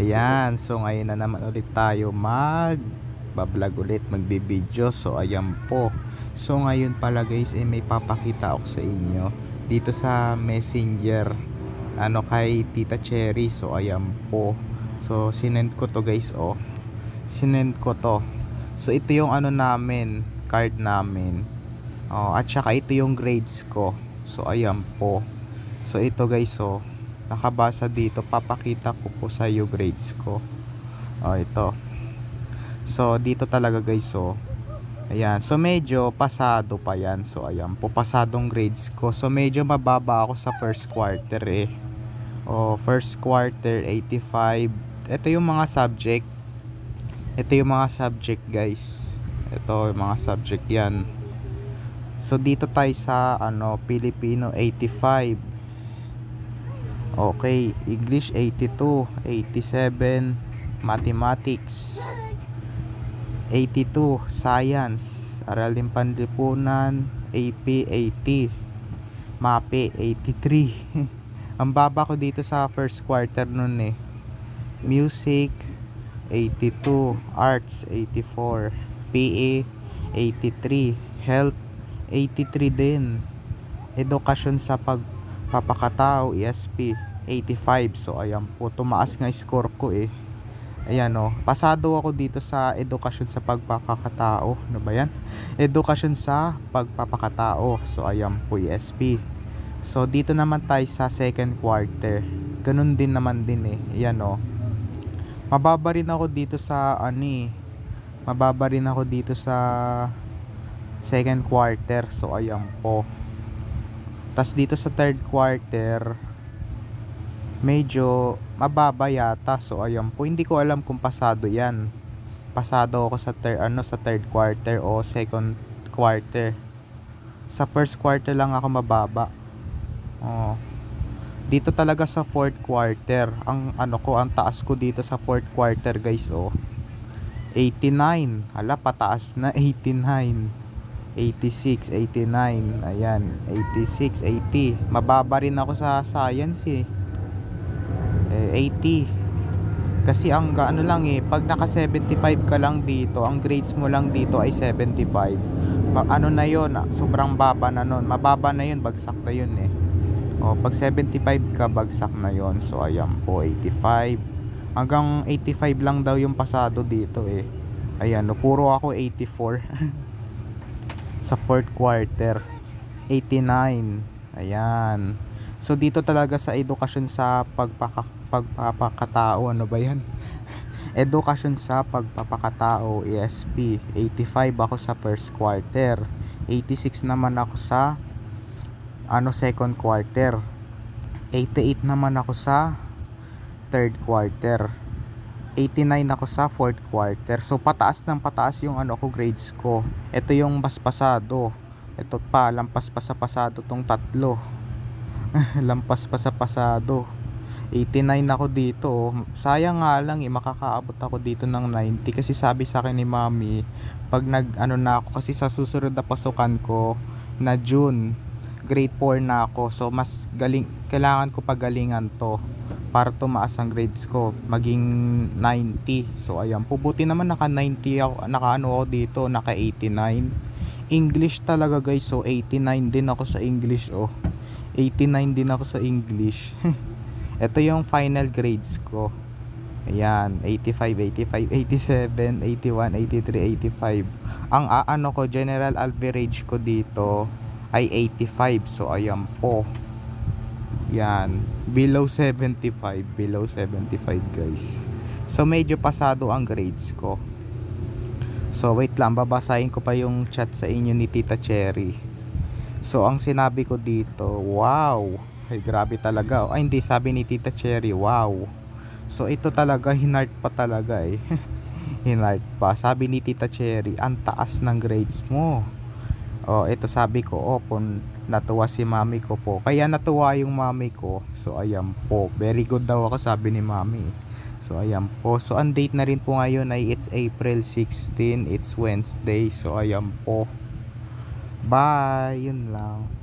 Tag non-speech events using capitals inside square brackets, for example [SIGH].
Ayan, so ngayon na naman ulit tayo mag bablog ulit, magbibideo. So ayan po. So ngayon pala guys, eh, may papakita ako sa inyo dito sa messenger ano kay Tita Cherry. So ayan po. So sinend ko to guys oh. Sinend ko to. So ito yung ano namin, card namin. Oh, at saka ito yung grades ko. So ayan po. So ito guys oh, nakabasa dito, papakita ko po sa iyo grades ko. Oh, ito. So dito talaga guys oh. Ayan, so medyo pasado pa yan. So ayan po, pasadong grades ko. So medyo mababa ako sa first quarter eh. Oh, first quarter 85. Ito yung mga subject. Ito yung mga subject guys. Ito yung mga subject yan. So dito tayo sa ano Filipino 85. Okay, English 82, 87, Mathematics 82, Science, Araling Panlipunan, AP 80, MAPE 83. [LAUGHS] Ang baba ko dito sa first quarter nun eh. Music 82, Arts 84, PE 83, Health 83 din. Edukasyon sa pagpapakatao, ESP 85. So ayan po, tumaas nga score ko eh. Ayan o, pasado ako dito sa edukasyon sa pagpapakatao. Ano ba yan? Edukasyon sa pagpapakatao. So ayan po, ESP. So dito naman tayo sa second quarter. Ganun din naman din eh. Ayan o. Mababa rin ako dito sa ano eh. Mababa rin ako dito sa second quarter. So ayan po. Tapos dito sa third quarter, medyo mababa yata. So ayan po, hindi ko alam kung pasado 'yan. Pasado ako sa third ano sa third quarter o second quarter. Sa first quarter lang ako mababa. Oh. Dito talaga sa fourth quarter, ang ano ko, ang taas ko dito sa fourth quarter, guys, oh. 89. Hala, pataas na [LAUGHS] 89. 86, 89, ayan, 86, 80. Mababa rin ako sa science eh. Eh, 80. Kasi ang ano lang eh, pag naka 75 ka lang dito, ang grades mo lang dito ay 75. Ma- ano na yon sobrang baba na nun. Mababa na yun, bagsak na yun eh. O, pag 75 ka, bagsak na yon So, ayan po, 85. Hanggang 85 lang daw yung pasado dito eh. Ayan, puro ako 84. [LAUGHS] sa fourth quarter 89 ayan. So dito talaga sa edukasyon sa pagpaka, pagpapakatao ano ba yan? [LAUGHS] Edukasyon sa pagpapakatao ESP 85 ako sa first quarter. 86 naman ako sa ano second quarter. 88 naman ako sa third quarter 89 ako sa fourth quarter. So pataas ng pataas yung ano ko grades ko. Ito yung mas pasado. Ito pa lampas pa sa pasado tong tatlo. [LAUGHS] lampas pa sa pasado. 89 ako dito. Sayang nga lang eh makakaabot ako dito ng 90 kasi sabi sa akin ni Mami pag nag ano na ako kasi sa susunod na pasukan ko na June grade 4 na ako. So mas galing kailangan ko pagalingan to para tumaas ang grades ko maging 90 so ayan po. Buti naman naka 90 ako naka ano ako dito naka 89 English talaga guys. So 89 din ako sa English oh. 89 din ako sa English. [LAUGHS] Ito yung final grades ko. Ayan 85 85 87 81 83 85 ang ah, ano ko general average ko dito ay 85 so ayan po yan. Below 75. Below 75 guys. So medyo pasado ang grades ko. So wait lang. Babasahin ko pa yung chat sa inyo ni Tita Cherry. So ang sinabi ko dito. Wow. Ay grabe talaga. Ay hindi sabi ni Tita Cherry. Wow. So ito talaga. Hinart pa talaga eh. [LAUGHS] Hinart pa. Sabi ni Tita Cherry. Ang taas ng grades mo. Oh, ito sabi ko, oh, kung natuwa si mami ko po. Kaya natuwa yung mami ko. So, ayan po. Very good daw ako sabi ni mami. So, ayan po. So, ang date na rin po ngayon ay it's April 16. It's Wednesday. So, ayan po. Bye. Yun lang.